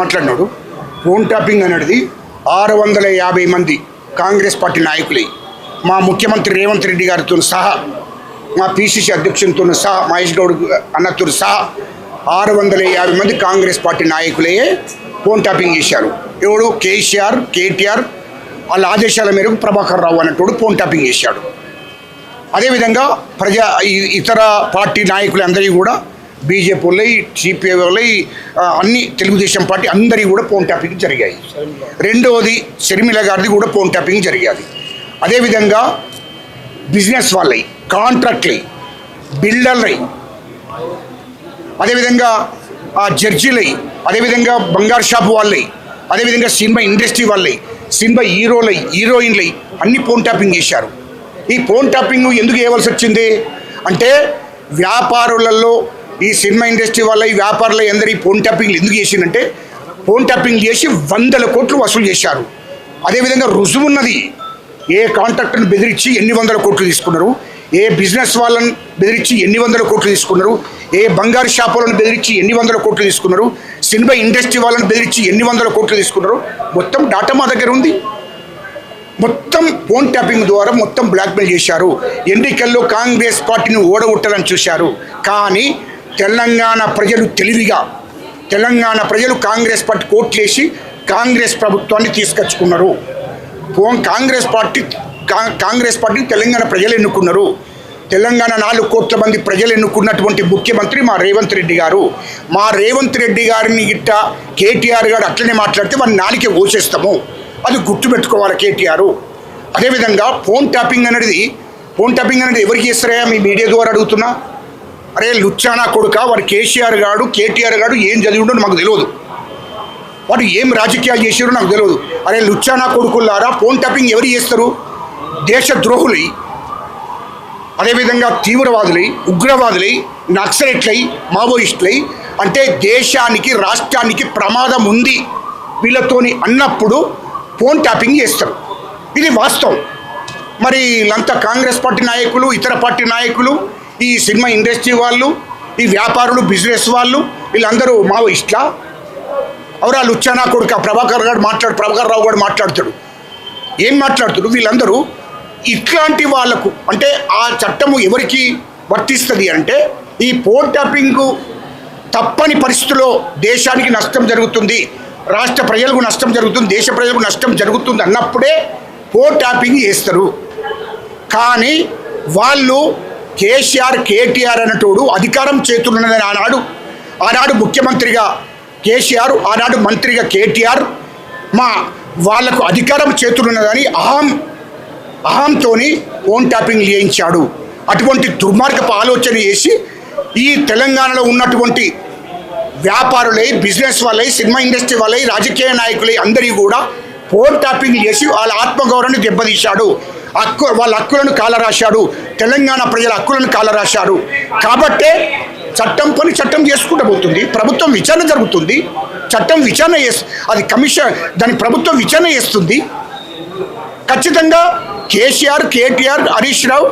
మాట్లాడినాడు. Phone tapping అనేది ఆరు వందల యాభై మంది కాంగ్రెస్ పార్టీ నాయకులే. మా ముఖ్యమంత్రి రేవంత్ రెడ్డి గారితో సహా మా పిసిసి అధ్యక్షునితో సహా మహేష్ గౌడ్ అన్నతో సహా ఆరు వందల యాభై మంది కాంగ్రెస్ పార్టీ నాయకులే ఫోన్ ట్యాపింగ్ చేశారు. ఎవడు? కేసీఆర్ కేటీఆర్ వాళ్ళ ఆదేశాల మేరకు ప్రభాకర్ రావు అన్నట్టు ఫోన్ ట్యాపింగ్ చేశాడు. అదేవిధంగా ప్రజా ఇతర పార్టీ నాయకులందరికీ కూడా బీజేపీ వాళ్ళై సిపిఐ వాళ్ళై అన్ని తెలుగుదేశం పార్టీ అందరి కూడా ఫోన్ ట్యాపింగ్ జరిగాయి. రెండవది షర్మిల గారిది కూడా ఫోన్ ట్యాపింగ్ జరిగాది. అదేవిధంగా బిజినెస్ వాళ్ళై కాంట్రాక్ట్లై బిల్డర్లై అదేవిధంగా ఆ జడ్జిలై అదేవిధంగా బంగారు షాపు వాళ్ళై అదేవిధంగా సినిమా ఇండస్ట్రీ వాళ్ళై సినిమా హీరోలై హీరోయిన్లై అన్ని ఫోన్ ట్యాపింగ్ చేశారు. ఈ ఫోన్ ట్యాపింగ్ ఎందుకు చేయవలసి వచ్చింది? అంటే వ్యాపారులలో ఈ సినిమా ఇండస్ట్రీ వాళ్ళ ఈ వ్యాపారుల అందరి ఈ ఫోన్ ట్యాపింగ్లు ఎందుకు చేసిందంటే ఫోన్ ట్యాపింగ్ చేసి వందల కోట్లు వసూలు చేశారు. అదేవిధంగా రుజువున్నది ఏ కాంట్రాక్టర్ని బెదిరించి ఎన్ని వందల కోట్లు తీసుకున్నారు? ఏ బిజినెస్ వాళ్ళని బెదిరించి ఎన్ని వందల కోట్లు తీసుకున్నారు? ఏ బంగారు షాపులను బెదిరించి ఎన్ని వందల కోట్లు తీసుకున్నారు? సినిమా ఇండస్ట్రీ వాళ్ళని బెదిరించి ఎన్ని వందల కోట్లు తీసుకున్నారు? మొత్తం డాటా మా దగ్గర ఉంది. మొత్తం ఫోన్ ట్యాపింగ్ ద్వారా మొత్తం బ్లాక్మెయిల్ చేశారు. ఎన్నికల్లో కాంగ్రెస్ పార్టీని ఓడగొట్టాలని చూశారు. కానీ తెలంగాణ ప్రజలు తెలివిగా తెలంగాణ ప్రజలు కాంగ్రెస్ పార్టీ కోట్లేసి కాంగ్రెస్ ప్రభుత్వాన్ని తీసుకొచ్చుకున్నారు. కాంగ్రెస్ పార్టీ కా- కాంగ్రెస్ పార్టీని తెలంగాణ ప్రజలు ఎన్నుకున్నారు. తెలంగాణ నాలుగు కోట్ల మంది ప్రజలు ఎన్నుకున్నటువంటి ముఖ్యమంత్రి మా రేవంత్ రెడ్డి గారు. మా రేవంత్ రెడ్డి గారిని గిట్ట కేటీఆర్ గారు అట్లనే మాట్లాడితే మన నాలికే ఓసేస్తాము. అది గుర్తుపెట్టుకోవాలి కేటీఆర్. అదేవిధంగా ఫోన్ ట్యాపింగ్ అనేది ఫోన్ ట్యాపింగ్ అనేది ఎవరికి చేస్తారా మీ మీడియా ద్వారా అడుగుతున్నా? అరే లుచ్చానా కొడుక? వాడు కేసీఆర్ గాడు కేటీఆర్ గాడు ఏం చదివిండో మాకు తెలియదు. వాడు ఏం రాజకీయాలు చేసారో నాకు తెలియదు. అరే లుచ్చానా కొడుకులారా ఫోన్ ట్యాపింగ్ ఎవరు చేస్తారు? దేశ ద్రోహులై అదేవిధంగా తీవ్రవాదులై ఉగ్రవాదులై నక్సలెట్లై మావోయిస్టులై అంటే దేశానికి రాష్ట్రానికి ప్రమాదం ఉంది వీళ్ళతోని అన్నప్పుడు ఫోన్ ట్యాపింగ్ చేస్తారు. ఇది వాస్తవం. మరి వీళ్ళంతా కాంగ్రెస్ పార్టీ నాయకులు ఇతర పార్టీ నాయకులు ఈ సినిమా ఇండస్ట్రీ వాళ్ళు ఈ వ్యాపారులు బిజినెస్ వాళ్ళు వీళ్ళందరూ మావోయిస్ట్లా అవరా లుచ్చానా కొడుక ప్రభాకర్ గారు మాట్లాడు ప్రభాకర్ రావు గారు మాట్లాడుతాడు. ఏం మాట్లాడుతాడు? వీళ్ళందరూ ఇట్లాంటి వాళ్ళకు అంటే ఆ చట్టము ఎవరికి వర్తిస్తుంది అంటే ఈ ఫోన్ ట్యాపింగ్ తప్పని పరిస్థితుల్లో దేశానికి నష్టం జరుగుతుంది రాష్ట్ర ప్రజలకు నష్టం జరుగుతుంది దేశ ప్రజలకు నష్టం జరుగుతుంది అన్నప్పుడే ఫోన్ ట్యాపింగ్ చేస్తారు. కానీ వాళ్ళు కేసీఆర్ కేటీఆర్ అన్నటోడు అధికారం చేతులున్నదని ఆనాడు. ఆనాడు ముఖ్యమంత్రిగా కేసీఆర్ ఆనాడు మంత్రిగా కేటీఆర్. మా వాళ్ళకు అధికారం చేతులున్నదని అహం అహంతోని ఫోన్ ట్యాపింగ్ చేయించాడు. అటువంటి దుర్మార్గపు ఆలోచన చేసి ఈ తెలంగాణలో ఉన్నటువంటి వ్యాపారులై బిజినెస్ వాళ్ళై సినిమా ఇండస్ట్రీ వాళ్ళై రాజకీయ నాయకులై అందరి కూడా ఫోన్ ట్యాపింగ్ చేసి వాళ్ళ ఆత్మగౌరవాన్ని దెబ్బతీశాడు. హక్కు వాళ్ళ హక్కులను కాలరాశాడు. తెలంగాణ ప్రజల హక్కులను కాలరాశాడు. కాబట్టే చట్టం పని చట్టం చేసుకుంటూ పోతుంది. ప్రభుత్వం విచారణ జరుగుతుంది. చట్టం విచారణ చేస్ అది కమిషన్ దాని ప్రభుత్వం విచారణ చేస్తుంది. ఖచ్చితంగా కేసీఆర్ కేటీఆర్ హరీష్ రావు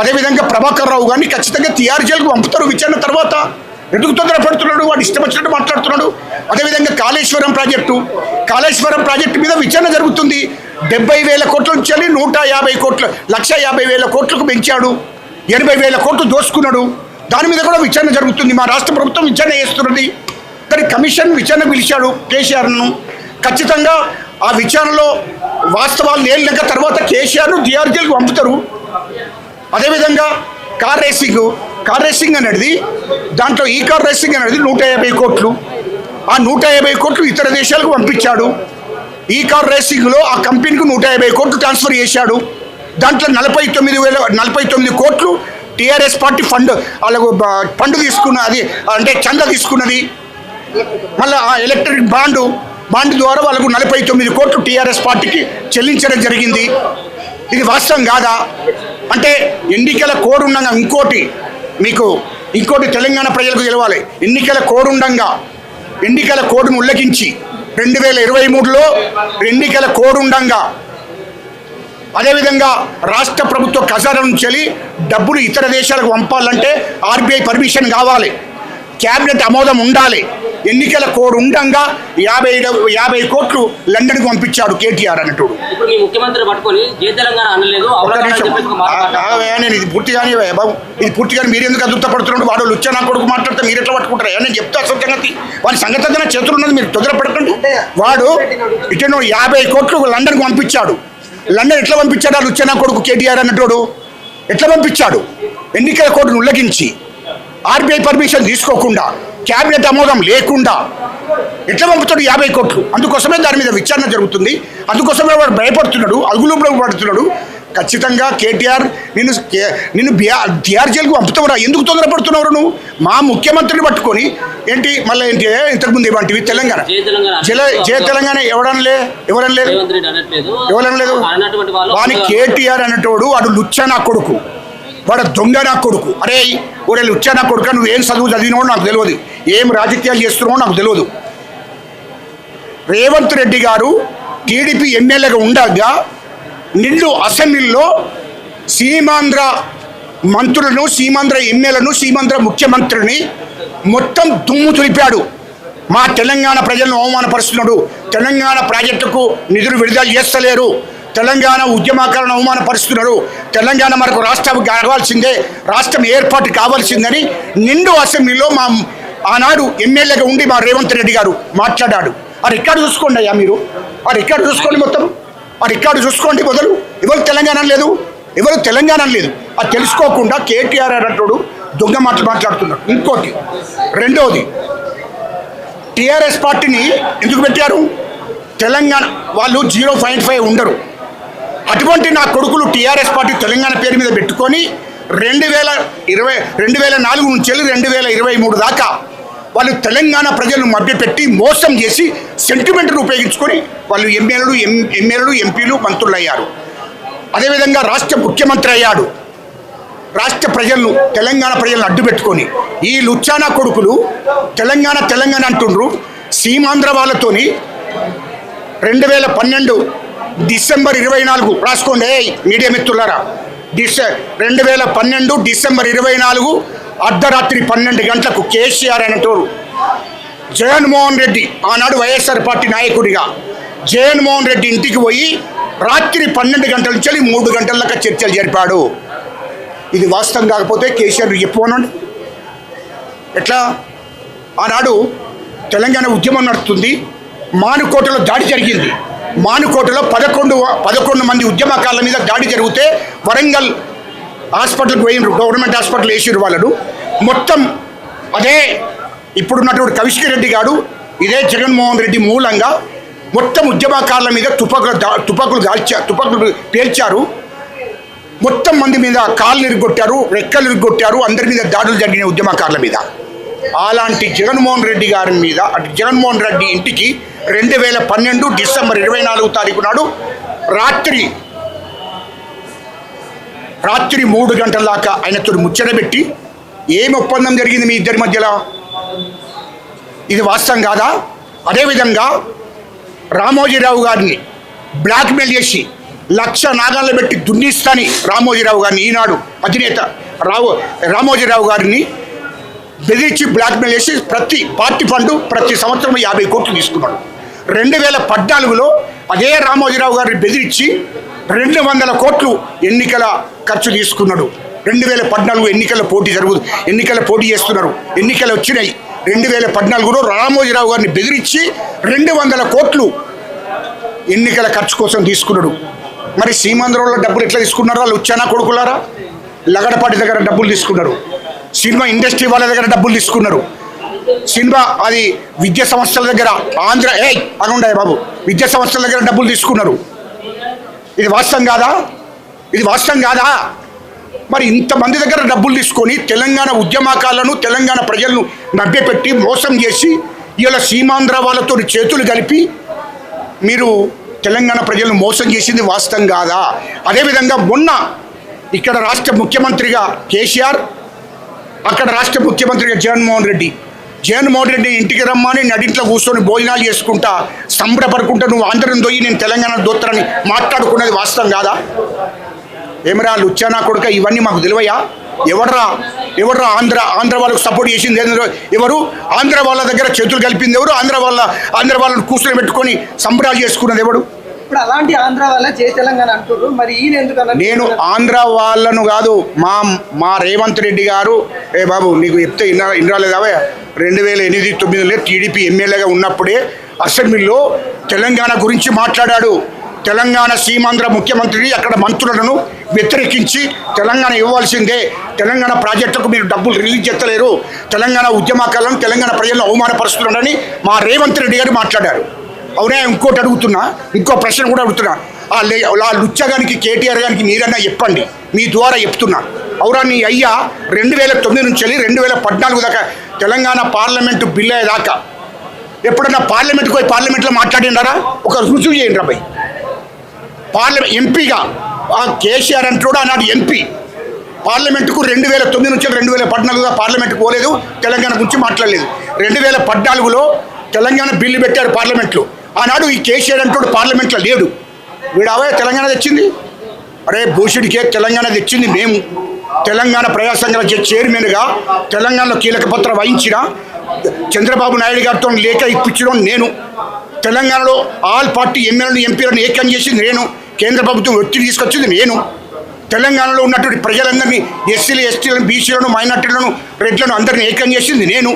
అదేవిధంగా ప్రభాకర్ రావు కానీ ఖచ్చితంగా టీఆర్ జైలుకు పంపుతారు. విచారణ తర్వాత ఎందుకు తొందరపడుతున్నాడు వాడు ఇష్టం వచ్చినట్టు మాట్లాడుతున్నాడు. అదేవిధంగా కాళేశ్వరం ప్రాజెక్టు కాళేశ్వరం ప్రాజెక్టు మీద విచారణ జరుగుతుంది. డెబ్బై వేల కోట్ల నుంచి నూట యాభై కోట్ల లక్ష యాభై వేల కోట్లకు పెంచాడు. ఎనభై వేల కోట్లు దోసుకున్నాడు. దాని మీద కూడా విచారణ జరుగుతుంది. మా రాష్ట్ర ప్రభుత్వం విచారణ చేస్తున్నది. కానీ కమిషన్ విచారణ పిలిచాడు కేసీఆర్ను. ఖచ్చితంగా ఆ విచారణలో వాస్తవాలు తేలినాక తర్వాత కేసీఆర్ను డిఆర్జీలకు పంపుతారు. అదేవిధంగా కార్ రేసింగ్ కార్ రేసింగ్ అనేది దాంట్లో ఈ కార్ రేసింగ్ అనేది నూట యాభై కోట్లు. ఆ నూట యాభై కోట్లు ఇతర దేశాలకు పంపించాడు. ఈ కార్ రేసింగ్లో ఆ కంపెనీకి నూట యాభై కోట్లు ట్రాన్స్ఫర్ చేశాడు. దాంట్లో నలభై తొమ్మిది వేల నలభై తొమ్మిది కోట్లు టీఆర్ఎస్ పార్టీ ఫండ్ వాళ్ళకు బ- ఫండ్ తీసుకున్నది అంటే చందా తీసుకున్నది. మళ్ళీ ఆ ఎలక్ట్రిక్ బాండు బాండ్ ద్వారా వాళ్ళకు నలభై తొమ్మిది కోట్లు టీఆర్ఎస్ పార్టీకి చెల్లించడం జరిగింది. ఇది వాస్తవం కాదా? అంటే ఎన్నికల కోడ్ ఉండగా ఇంకోటి మీకు ఇంకోటి తెలంగాణ ప్రజలకు తెలవాలి. ఎన్నికల కోడ్ ఉండంగా ఎన్నికల కోడ్ను ఉల్లంఘించి రెండు వేల ఇరవై మూడులో ఎన్నికల కోడుండంగా అదేవిధంగా రాష్ట్ర ప్రభుత్వ ఖజానా నుంచి డబ్బులు ఇతర దేశాలకు పంపాలంటే ఆర్బీఐ పర్మిషన్ కావాలి. క్యాబినెట్ ఆమోదం ఉండాలి. ఎన్నికల కోడ్ ఉండంగా యాభై యాభై కోట్లు లండన్కి పంపించాడు కేటీఆర్ అన్నట్టుడు. ఆగయ్యా, నేను ఇది పూర్తిగానే బాబు ఇది పూర్తిగానే మీరు ఎందుకు అదుర్తపడుతున్నాడు వాడు లుచ్చా నా కొడుకు మాట్లాడితే మీరు ఎట్లా పట్టుకుంటారు? నేను చెప్తా అసలు సంగతి వాడి సంగతి నా చేతులు ఉన్నది మీరు తొందర పడకండి. వాడు ఇటు యాభై కోట్లు లండన్కి పంపించాడు. లండన్ ఎట్లా పంపించాడు? ఆ లుచ్చా నా కొడుకు కేటీఆర్ అన్నటోడు ఎట్లా పంపించాడు? ఎన్నికల కోడ్ను ఉల్లంఘించి ఆర్బీఐ పర్మిషన్ తీసుకోకుండా క్యాబినెట్ ఆమోదం లేకుండా ఎట్లా పంపుతాడు యాభై కోట్లు. అందుకోసమే దాని మీద విచారణ జరుగుతుంది. అందుకోసమే వాడు భయపడుతున్నాడు అగులుపులో పడుతున్నాడు. ఖచ్చితంగా కేటీఆర్ నిన్ను నిన్ను బిఆర్ టిఆర్ జైలుకు పంపుతావురా. ఎందుకు తొందరపడుతున్నావు నువ్వు? మా ముఖ్యమంత్రిని పట్టుకొని ఏంటి మళ్ళీ ఏంటి ఇంతకుముందు ఏమంటివి తెలంగాణ. జయ తెలంగాణ. ఎవడనలే? ఎవరనలేదు? ఎవరనలేదు? వాని కేటీఆర్ అనేటోడు వాడు లుచ్చా నా కొడుకు. వాడు దొంగ నా కొడుకు. అరే ఒరే లుచ్చా నా కొడుకు నువ్వు ఏం చదువు చదివినావో నాకు తెలియదు. ఏం రాజకీయాలు చేస్తున్నావో నాకు తెలియదు. రేవంత్ రెడ్డి గారు టీడీపీ ఎమ్మెల్యేగా ఉండగా నిండు అసెంబ్లీలో సీమాంధ్ర మంత్రులను సీమాంధ్ర ఎమ్మెల్యేలను సీమాంధ్ర ముఖ్యమంత్రిని మొత్తం దుమ్ము తులిపాడు మా తెలంగాణ ప్రజలను అవమానపరుస్తున్నాడు. తెలంగాణ ప్రాజెక్టుకు నిధులు విడుదల చేస్తలేరు. తెలంగాణ ఉద్యమకాలను అవమానపరుస్తున్నారు. తెలంగాణ మనకు రాష్ట్రం కావాల్సిందే రాష్ట్రం ఏర్పాటు కావాల్సిందని నిండు అసెంబ్లీలో మా ఆనాడు ఎమ్మెల్యేగా ఉండి మా రేవంత్ రెడ్డి గారు మాట్లాడాడు. ఆ రికార్డు చూసుకోండి అయ్యా మీరు. ఆ రికార్డు చూసుకోండి మొత్తం. ఆ రికార్డు చూసుకోండి మొదలు. ఎవరు తెలంగాణ లేదు. ఎవరు తెలంగాణ లేదు. అది తెలుసుకోకుండా కేటీఆర్ అన్నట్టు దొంగ మాటలు మాట్లాడుతున్నాడు. ఇంకోటి రెండవది టీఆర్ఎస్ పార్టీని ఎందుకు పెట్టారు? తెలంగాణ వాళ్ళు జీరో పాయింట్ ఫైవ్ ఉండరు. అటువంటి నా కొడుకులు టీఆర్ఎస్ పార్టీ తెలంగాణ పేరు మీద పెట్టుకొని రెండు వేల ఇరవై రెండు వేల నాలుగు నుంచి వెళ్ళి రెండు వేల ఇరవై మూడు దాకా వాళ్ళు తెలంగాణ ప్రజలను మభ్యపెట్టి మోసం చేసి సెంటిమెంట్ను ఉపయోగించుకొని వాళ్ళు ఎమ్మెల్యేలు ఎం ఎమ్మెల్యేలు ఎంపీలు మంత్రులు అయ్యారు. అదేవిధంగా రాష్ట్ర ముఖ్యమంత్రి అయ్యాడు. రాష్ట్ర ప్రజలను తెలంగాణ ప్రజలను అడ్డుపెట్టుకొని ఈ లుచ్చానా కొడుకులు తెలంగాణ తెలంగాణ అంటుండ్రు. సీమాంధ్ర వాళ్ళతోని రెండు వేల పన్నెండు డిసెంబర్ ఇరవై నాలుగు. రాసుకోండి. మీడియా మిత్రులారా. డిసె రెండు వేల పన్నెండు డిసెంబర్ ఇరవై నాలుగు అర్ధరాత్రి పన్నెండు గంటలకు కేసీఆర్ అనేటోరు జగన్మోహన్ రెడ్డి ఆనాడు వైఎస్ఆర్ పార్టీ నాయకుడిగా. జగన్మోహన్ రెడ్డి ఇంటికి పోయి రాత్రి పన్నెండు గంటల నుంచి మూడు గంటల దాకా చర్చలు జరిపాడు. ఇది వాస్తవం కాకపోతే కేసీఆర్ చెప్పుకోనండి ఎట్లా? ఆనాడు తెలంగాణ ఉద్యమం నడుస్తుంది మానుకోటలో దాడి జరిగింది. మానుకోటలో పదకొండు పదకొండు మంది ఉద్యమకారుల మీద దాడి జరిగితే వరంగల్ హాస్పిటల్కి పోయినరు గవర్నమెంట్ హాస్పిటల్ వేసిరు వాళ్ళను మొత్తం అదే ఇప్పుడున్నటువంటి కవిష్కి రెడ్డి గారు ఇదే జగన్మోహన్ రెడ్డి మూలంగా మొత్తం ఉద్యమకారుల మీద తుపాకులు దా- తుపాకులు కాల్చా తుపాకులు పేల్చారు. మొత్తం మంది మీద కాళ్ళు ఇరుగొట్టారు రెక్కలు ఇరుగొట్టారు అందరి మీద దాడులు జరిగిన ఉద్యమకారుల మీద. అలాంటి జగన్మోహన్ రెడ్డి గారి మీద జగన్మోహన్ రెడ్డి ఇంటికి రెండు వేల పన్నెండు డిసెంబర్ ఇరవై నాలుగు తారీఖు నాడు రాత్రి రాత్రి మూడు గంటల దాకా ఆయనతో ముచ్చట పెట్టి ఏం ఒప్పందం జరిగింది మీ ఇద్దరి మధ్యలో? ఇది వాస్తవం కాదా? అదేవిధంగా రామోజీరావు గారిని బ్లాక్మెయిల్ చేసి లక్ష నాగాల్లో పెట్టి దున్నిస్తాని రామోజీరావు గారిని ఈనాడు అధినేత రావు రామోజీరావు గారిని బెదిరించి బ్లాక్మెయిల్ చేసి ప్రతి పార్టీ ఫండ్ ప్రతి సంవత్సరం యాభై కోట్లు తీసుకున్నాడు. రెండు వేల పద్నాలుగులో అదే రామోజీరావు గారిని బెదిరించి రెండు వందల కోట్లు ఎన్నికల ఖర్చు తీసుకున్నాడు. రెండు వేల పద్నాలుగు ఎన్నికల పోటీ జరుగు ఎన్నికల పోటీ చేస్తున్నారు. ఎన్నికలు వచ్చినాయి. రెండు వేల పద్నాలుగులో రామోజీరావు గారిని బెదిరించి రెండు వందల కోట్లు ఎన్నికల ఖర్చు కోసం తీసుకున్నాడు. మరి సీమాంధ్రంలో డబ్బులు ఎట్లా తీసుకున్నారు? వాళ్ళు వచ్చానా కొడుకులారా? లగడపాటి దగ్గర డబ్బులు తీసుకున్నారు సినిమా ఇండస్ట్రీ వాళ్ళ దగ్గర డబ్బులు తీసుకున్నారు. సినిమా అది విద్యా సంస్థల దగ్గర ఆంధ్ర ఏ అనుండే బాబు. విద్యా సంస్థల దగ్గర డబ్బులు తీసుకున్నారు. ఇది వాస్తవం కాదా? ఇది వాస్తవం కాదా? మరి ఇంతమంది దగ్గర డబ్బులు తీసుకొని తెలంగాణ ఉద్యమకాలను తెలంగాణ ప్రజలను నబ్బెపెట్టి మోసం చేసి ఇవాళ సీమాంధ్ర వాళ్ళతో చేతులు కలిపి మీరు తెలంగాణ ప్రజలను మోసం చేసింది వాస్తవం కాదా? అదేవిధంగా మొన్న ఇక్కడ రాష్ట్ర ముఖ్యమంత్రిగా కేసీఆర్ అక్కడ రాష్ట్ర ముఖ్యమంత్రిగా జగన్మోహన్ రెడ్డి. జగన్మోహన్ రెడ్డి ఇంటికి రమ్మని నడింట్లో కూర్చొని భోజనాలు చేసుకుంటా సంబరపడుకుంటా నువ్వు ఆంధ్రం దొయ్యి నేను తెలంగాణ దోత్తరని మాట్లాడుకున్నది వాస్తవం కాదా? ఏమరా లుచ్చానా కొడుక ఇవన్నీ మాకు తెలివయా? ఎవడరా ఎవరు ఆంధ్ర ఆంధ్ర వాళ్ళకు సపోర్ట్ చేసింది ఎవరు? ఆంధ్ర వాళ్ళ దగ్గర చేతులు కలిపింది ఎవరు? ఆంధ్ర వాళ్ళ ఆంధ్ర వాళ్ళని కూర్చొని పెట్టుకొని సంబరాలు చేసుకున్నది ఎవడు? ఇప్పుడు అలాంటి ఆంధ్ర వాళ్ళ జై తెలంగాణ అంటున్నారు మరి ఈయన ఎందుకు నేను ఆంధ్ర వాళ్ళను కాదు మా మా రేవంత్ రెడ్డి గారు ఏ బాబు నీకు చెప్తే ఇన్న రెండు వేల ఎనిమిది తొమ్మిదిలో టీడీపీ ఎమ్మెల్యేగా ఉన్నప్పుడే అసెంబ్లీలో తెలంగాణ గురించి మాట్లాడాడు. తెలంగాణ సీమాంధ్ర ముఖ్యమంత్రి అక్కడ మంత్రులను వ్యతిరేకించి తెలంగాణ ఇవ్వాల్సిందే. తెలంగాణ ప్రాజెక్టుకు మీరు డబ్బులు రిలీజ్ చేస్తలేరు. తెలంగాణ ఉద్యమకాలను తెలంగాణ ప్రజలను అవమానపరుస్తున్నారని మా రేవంత్ రెడ్డి గారు మాట్లాడారు. అవునా ఇంకోటి అడుగుతున్నా. ఇంకో ప్రశ్న కూడా అడుగుతున్నా. ఆ లుచ్చగానికి కేటీఆర్ గారికి మీరన్నా చెప్పండి. మీ ద్వారా చెప్తున్నా. అవురా నీ అయ్యా రెండు వేల తొమ్మిది నుంచి వెళ్ళి రెండు వేల పద్నాలుగు దాకా తెలంగాణ పార్లమెంటు బిల్ అయ్యేదాకా ఎప్పుడన్నా పార్లమెంట్కి పోయి పార్లమెంట్లో మాట్లాడినారా ఒక రుజువు చేయండి రాబాయ్ పార్లమెంట్ ఎంపీగా. ఆ కేసీఆర్ అంటాడు ఆనాడు ఎంపీ. పార్లమెంటుకు రెండు వేల తొమ్మిది నుంచి రెండు వేల పద్నాలుగుగా పార్లమెంట్కి పోలేదు తెలంగాణ గురించి మాట్లాడలేదు. రెండు వేల పద్నాలుగులో తెలంగాణ బిల్లు పెట్టారు పార్లమెంట్లో. ఆనాడు ఈ కేసీఆర్ అంటూ పార్లమెంట్లో లేడు. వీడావే తెలంగాణ తెచ్చింది? అరే భూషుడికే తెలంగాణ తెచ్చింది మేము. తెలంగాణ ప్రజా సంఘాల చైర్మన్గా తెలంగాణలో కీలక పత్ర వహించిన చంద్రబాబు నాయుడు గారితో లేఖ ఇప్పించడం నేను. తెలంగాణలో ఆల్ పార్టీ ఎమ్మెల్యేలను ఎంపీలను ఏకం చేసింది నేను కేంద్ర ప్రభుత్వం ఒత్తిడి తీసుకొచ్చింది నేను. తెలంగాణలో ఉన్నటువంటి ప్రజలందరినీ ఎస్సీలు ఎస్టీలను బీసీలను మైనార్టీలను రెడ్లను అందరినీ ఏకం చేసింది నేను.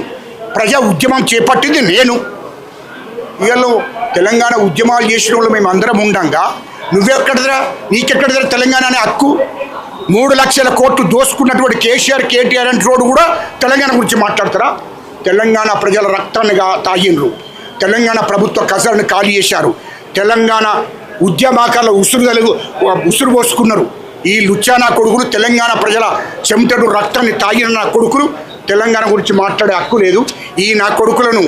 ప్రజా ఉద్యమం చేపట్టింది నేను. వీళ్ళు తెలంగాణ ఉద్యమాలు చేసిన వాళ్ళు మేము అందరం ఉండంగా. నువ్వెక్కడదరా నీకెక్కడదరా తెలంగాణ అనే హక్కు? మూడు లక్షల కోట్లు దోసుకున్నటువంటి కేసీఆర్ కేటీఆర్ అంటే రోడ్డు కూడా తెలంగాణ గురించి మాట్లాడతారా? తెలంగాణ ప్రజల రక్తాన్నిగా తాగిండ్రు. తెలంగాణ ప్రభుత్వ కసలను ఖాళీ చేశారు. తెలంగాణ ఉద్యమాకాల ఉసురు తెలుగు ఉసురు పోసుకున్నారు. ఈ లుచ్చానా కొడుకులు తెలంగాణ ప్రజల చెమటడు రక్తాన్ని తాగిన నా కొడుకులు తెలంగాణ గురించి మాట్లాడే హక్కు లేదు. ఈ నా కొడుకులను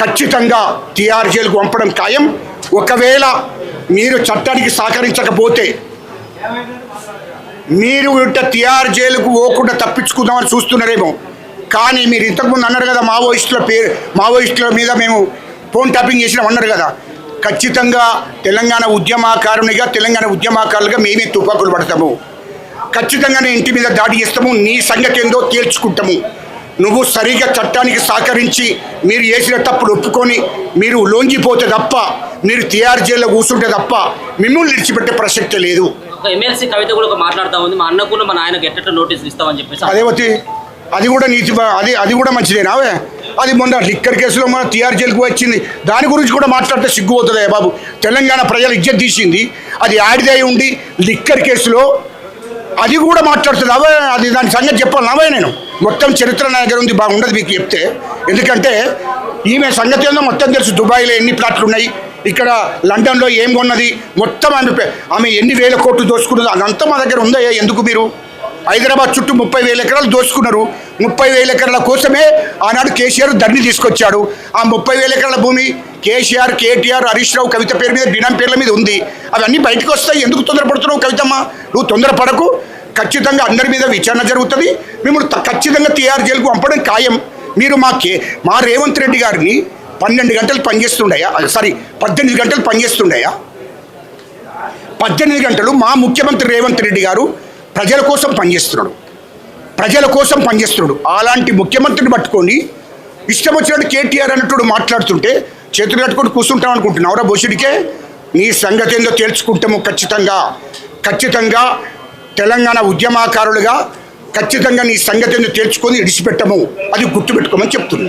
ఖచ్చితంగా టీఆర్జీలకు పంపడం ఖాయం. ఒకవేళ మీరు చట్టానికి సహకరించకపోతే మీరు ఇట్ట టీఆర్ జైలుకు పోకుండా తప్పించుకుందామని చూస్తున్నారేమో. కానీ మీరు ఇంతకుముందు అన్నారు కదా మావోయిస్టుల పేరు మావోయిస్టుల మీద మేము ఫోన్ ట్యాపింగ్ చేసినాం అన్నారు కదా. ఖచ్చితంగా తెలంగాణ ఉద్యమకారునిగా తెలంగాణ ఉద్యమకారులుగా మేమే తుపాకులు పడతాము. ఖచ్చితంగా నీ ఇంటి మీద దాడి చేస్తాము. నీ సంగతి ఏందో తేల్చుకుంటాము. నువ్వు సరిగా చట్టానికి సహకరించి మీరు చేసిన తప్పులు ఒప్పుకొని మీరు లొంగిపోతే తప్ప మీరు టీఆర్ జైల్లో కూర్చుంటే తప్ప మిమ్మల్ని విడిచిపెట్టే ప్రసక్తే లేదు. ఎమ్మెల్సీ కవిత కూడా మాట్లాడుతూ ఉంది. మా మా నాయనకు ఎట్ట నోటీసులు ఇస్తామని చెప్పేసి అదేవతి అది కూడా నీతి అది అది కూడా మంచిదేనా అవే? అది మొన్న లిక్కర్ కేసులో మన టీఆర్ జైలుకు వచ్చింది. దాని గురించి కూడా మాట్లాడితే సిగ్గుపోతుంది బాబు. తెలంగాణ ప్రజలు ఇజ్జత్ తీసింది. అది ఆడిదై ఉండి లిక్కర్ కేసులో అది కూడా మాట్లాడుతుంది. అవే అది దాని సంగతి చెప్పాలి. అవే నేను. మొత్తం చరిత్ర నా దగ్గర ఉంది బాగుండదు మీకు చెప్తే. ఎందుకంటే ఈమె సంగతి ఏందో మొత్తం తెలుసు. దుబాయ్లో ఎన్ని ప్లాట్లు ఉన్నాయి ఇక్కడ లండన్లో ఏం కొన్నది మొత్తం ఆమె ఆమె ఎన్ని వేల కోట్లు దోచుకున్నది అదంతా మా దగ్గర ఉందా ఎందుకు మీరు? హైదరాబాద్ చుట్టూ ముప్పై వేల ఎకరాలు దోచుకున్నారు ముప్పై వేల ఎకరాల కోసమే ఆనాడు కేసీఆర్ ధరణి తీసుకొచ్చాడు. ఆ ముప్పై వేల ఎకరాల భూమి కేసీఆర్ కేటీఆర్ హరీష్ రావు కవిత పేరు మీద బినాం పేర్ల మీద ఉంది. అవన్నీ బయటకు వస్తాయి. ఎందుకు తొందరపడుతున్నావు కవితమ్మ? నువ్వు తొందరపడకు. ఖచ్చితంగా అందరి మీద విచారణ జరుగుతుంది. మిమ్మల్ని ఖచ్చితంగా టీఆర్ జైలుకు పంపడం ఖాయం. మీరు మా కే మా రేవంత్ రెడ్డి గారిని పన్నెండు గంటలు పనిచేస్తుండయా? సారీ పద్దెనిమిది గంటలు పనిచేస్తుండయా? పద్దెనిమిది గంటలు మా ముఖ్యమంత్రి రేవంత్ రెడ్డి గారు ప్రజల కోసం పనిచేస్తున్నాడు. ప్రజల కోసం పనిచేస్తున్నాడు. అలాంటి ముఖ్యమంత్రిని పట్టుకొని ఇష్టం వచ్చినట్టు కేటీఆర్ అన్నట్టు మాట్లాడుతుంటే చేతులు కట్టుకొని కూర్చుంటాం అనుకుంటున్నావురా బోసుడికే? నీ సంగతి ఏందో తేల్చుకుంటాము ఖచ్చితంగా. ఖచ్చితంగా తెలంగాణ ఉద్యమకారులుగా ఖచ్చితంగా నీ సంగతిని తేల్చుకొని ఇడిచిపెట్టము. అది గుర్తుపెట్టుకోమని చెప్తుంది